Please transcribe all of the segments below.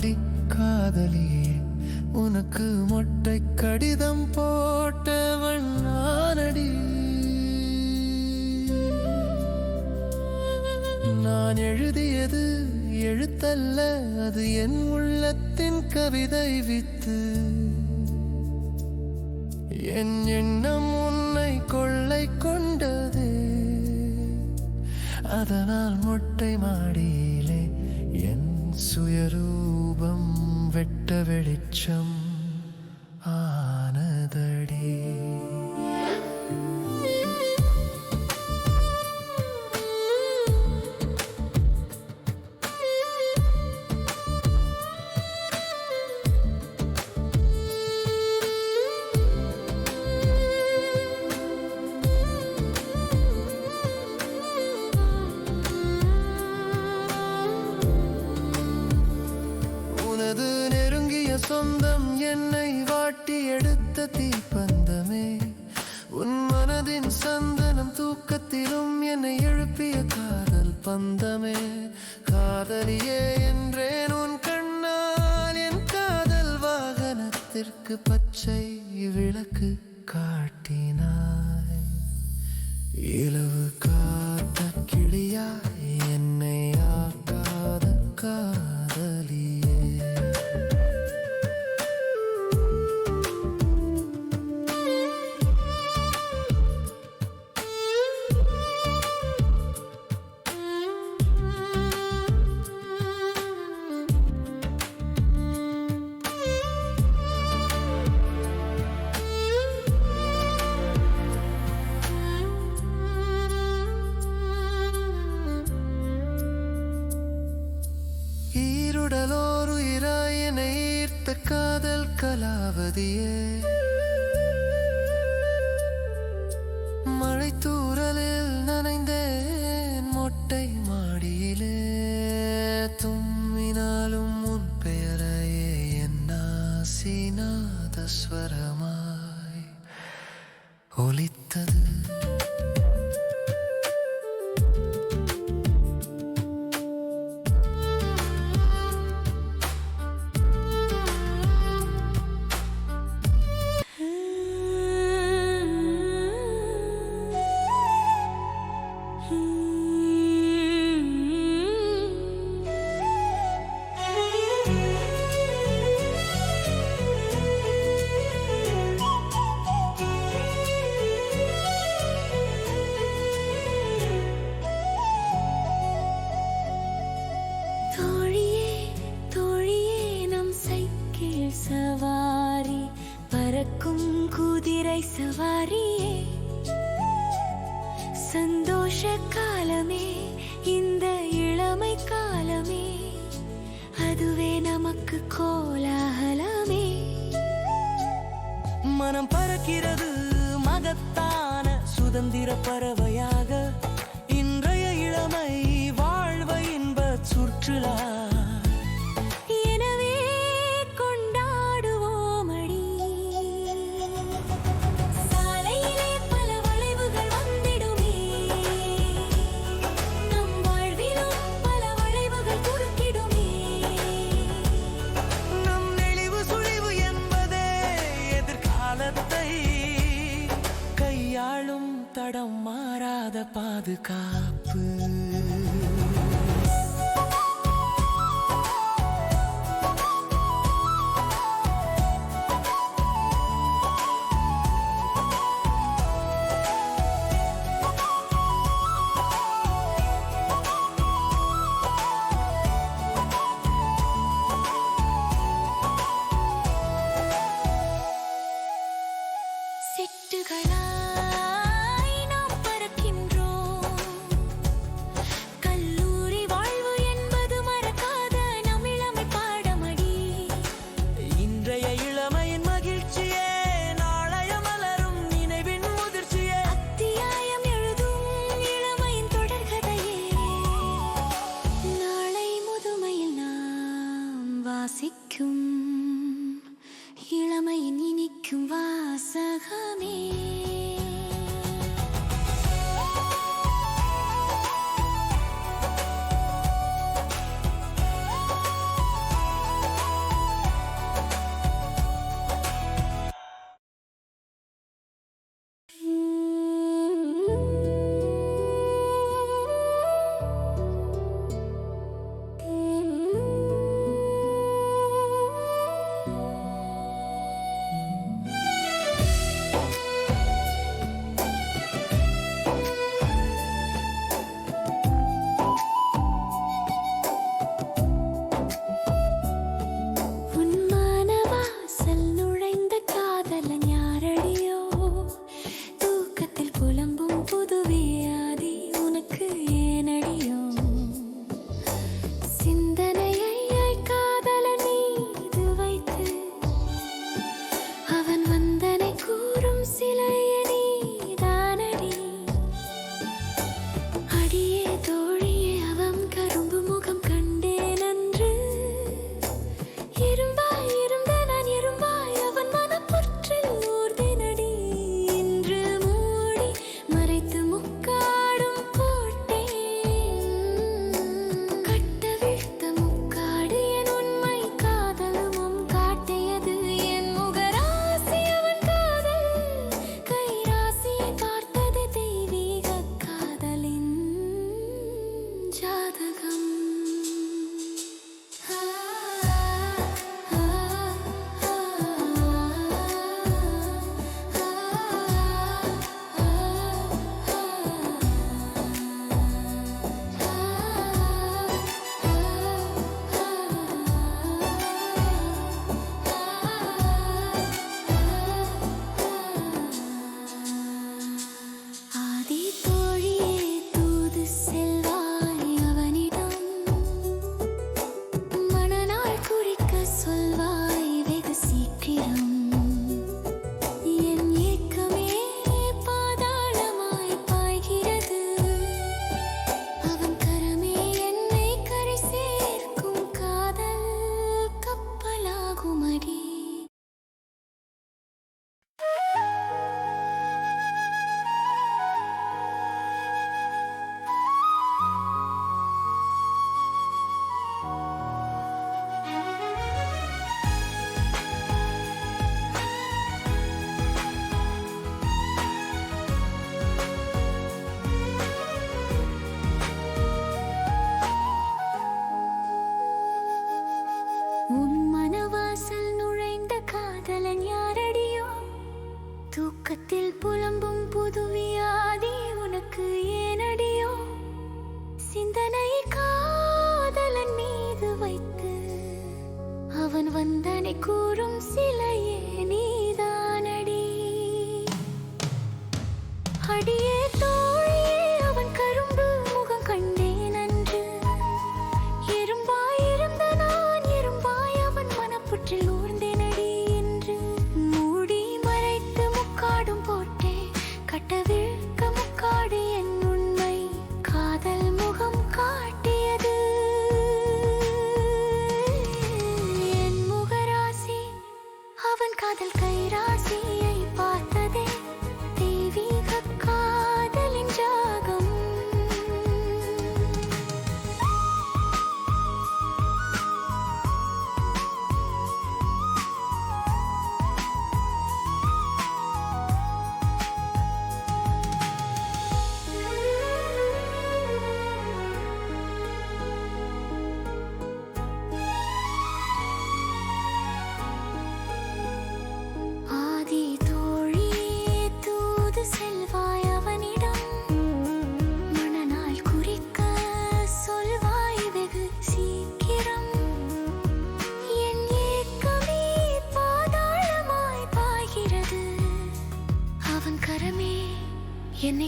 மொட்டை காதலியே உனக்கு மொட்டை கடிதம் போட்டவள் நானடி. நான் எழுதியது எழுத்தல்ல அது என் உள்ளத்தின் கவிதை வித்து. என் எண்ணம் உன்னை கொள்ளை கொண்டது. அதனால் மொட்டை மாடியிலே என் சுயரூ சுயரூபம் வெட்ட வெளிச்சம் ஆனதடி. எடுத்த தீப்பந்தமே. உன் மனதின் சந்தனம் தூக்கத்திலும் என்னை எழுப்பிய காதல் பந்தமே. காதலியே என்றேன் உன் கண்ணால் என் காதல் வாகனத்திற்கு பச்சை விளக்கு காட்டினாய். இளவு காத்த கிளியாய் கலாவதியே சுதந்திர மாறாத பாதுகாப்பு நினைக்கும் வாசகமே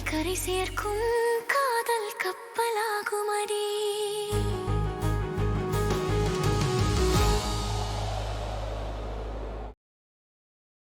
கரை சேர்க்கும் காதல் கப்பலாகுமடி